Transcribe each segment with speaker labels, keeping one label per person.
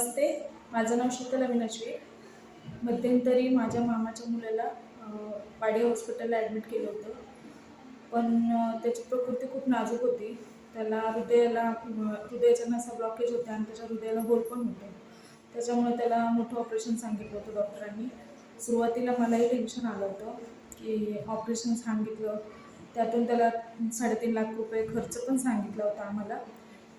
Speaker 1: नमस्ते. माझं नाव शीतल अविनाशवी मध्यंतरी माझ्या मामाच्या मुलाला वाडी हॉस्पिटलला ॲडमिट केलं होतं. पण त्याची प्रकृती खूप नाजूक होती. त्याला हृदयाला हृदयाच्या नसा ब्लॉकेज होत्या आणि त्याच्या हृदयाला होल पण होतं. त्याच्यामुळे त्याला मोठं ऑपरेशन सांगितलं होतं डॉक्टरांनी. सुरुवातीला मलाही टेन्शन आलं होतं की ऑपरेशन सांगितलं. त्यातून त्याला साडेतीन लाख रुपये खर्च पण सांगितला होता आम्हाला.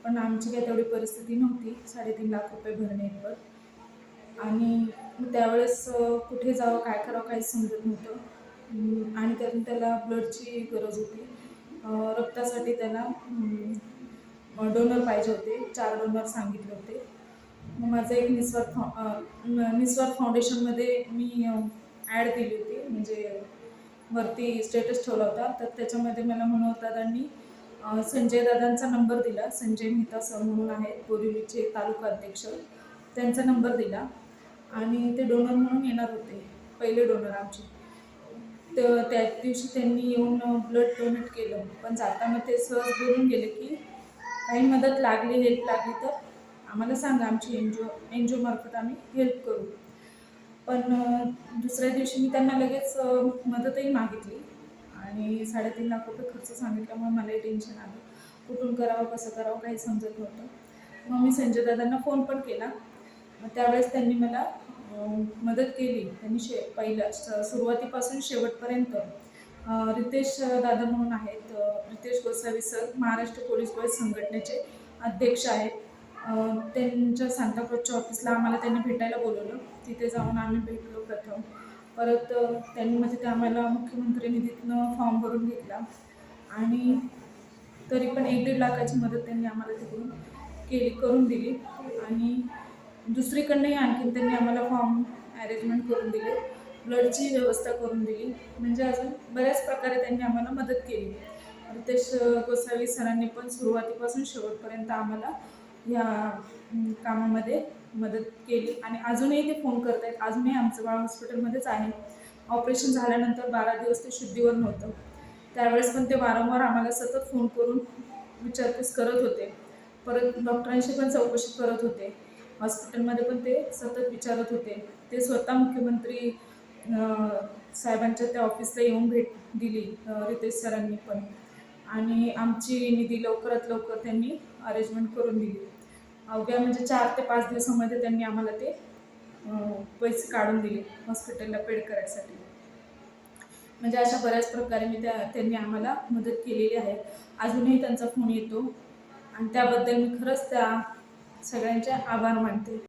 Speaker 1: पण आमची काही तेवढी परिस्थिती नव्हती. साडेतीन लाख रुपये भरणे इतपत आणि मग त्यावेळेस कुठे जावं काय करावं काहीच समजत नव्हतं. आणि त्यातून त्याला ब्लडची गरज होती. रक्तासाठी त्याला डोनर पाहिजे होते. चार डोनर सांगितले होते. मग माझं एक निस्वार्थ फाउ निस्वार्थ फाउंडेशनमध्ये मी ॲड दिली होती. म्हणजे वरती स्टेटस ठेवला होता. तर त्याच्यामध्ये मला मनोहर दादांनी अ, संजय दादांचा नंबर दिला. संजय मेहता सर म्हणून आहेत बोरिवलीचे तालुका अध्यक्ष. त्यांचा नंबर दिला. आणि ते डोनर म्हणून येणार होते पहिले डोनर आमचे. तर त्या दिवशी त्यांनी येऊन ब्लड डोनेट केलं. पण जाताना ते सहज बोलून गेले की काही मदत लागली हेल्प लागली तर आम्हाला सांगा आमची N G O N G ओमार्फत आम्ही हेल्प करू. पण दुसऱ्या दिवशी मी त्यांना लगेच मदतही मागितली. आणि साडेतीन लाख रुपये खर्च सांगितल्यामुळे मलाही टेन्शन आलं. कुठून करावं कसं करावं काही समजत नव्हतं. मग मी संजय दादांना फोन पण केला. मग त्यावेळेस त्यांनी मला मदत केली. त्यांनी शे पहिल्या सुरुवातीपासून शेवटपर्यंत रितेश दादा म्हणून आहेत Ritesh Gosavi sir Maharashtra police boy संघटनेचे अध्यक्ष आहेत. त्यांच्या सांताक्रोजच्या ऑफिसला आम्हाला त्यांनी भेटायला बोलवलं. तिथे जाऊन आम्ही भेटलो प्रथम. परत त्यांनी म्हणजे ते आम्हाला मुख्यमंत्री निधीतनं फॉर्म भरून घेतला. आणि तरी पण एक दीड लाखाची मदत त्यांनी आम्हाला तिकडून केली करून दिली. आणि दुसरीकडनंही आणखीन त्यांनी आम्हाला फॉर्म अरेंजमेंट करून दिले. ब्लडची व्यवस्था करून दिली. म्हणजे अजून बऱ्याच प्रकारे त्यांनी आम्हाला मदत केली. रितेश गोसावी सरांनी पण सुरुवातीपासून शेवटपर्यंत आम्हाला या कामामध्ये मदत केली आणि अजूनही ते फोन करत आहेत अजूनही आमचं बाळ हॉस्पिटलमध्येच आहे. ऑपरेशन झाल्यानंतर बारा दिवस ते शुद्धीवर नव्हतं. त्यावेळेस पण ते वारंवार आम्हाला सतत फोन करून विचारपूस करत होते. परत डॉक्टरांशी पण चौकशी करत होते. हॉस्पिटलमध्ये पण ते सतत विचारत होते. ते स्वतः मुख्यमंत्री साहेबांच्या त्या ऑफिसला येऊन भेट दिली रितेश सरांनी पण. आणि आमची निधी लवकरात लवकर त्यांनी अरेंजमेंट करून दिली. अवघ्या म्हणजे चार ते पाच दिवसामध्ये त्यांनी आम्हाला ते पैसे काढून दिले हॉस्पिटलला पेड करायसाठी. म्हणजे अशा बऱ्याच प्रकारे मी त्या त्यांनी आम्हाला मदत केलेली आहे. अजूनही त्यांचा फोन येतो. आणि त्याबद्दल मी खरंच त्या सगळ्यांचे आभार मानते.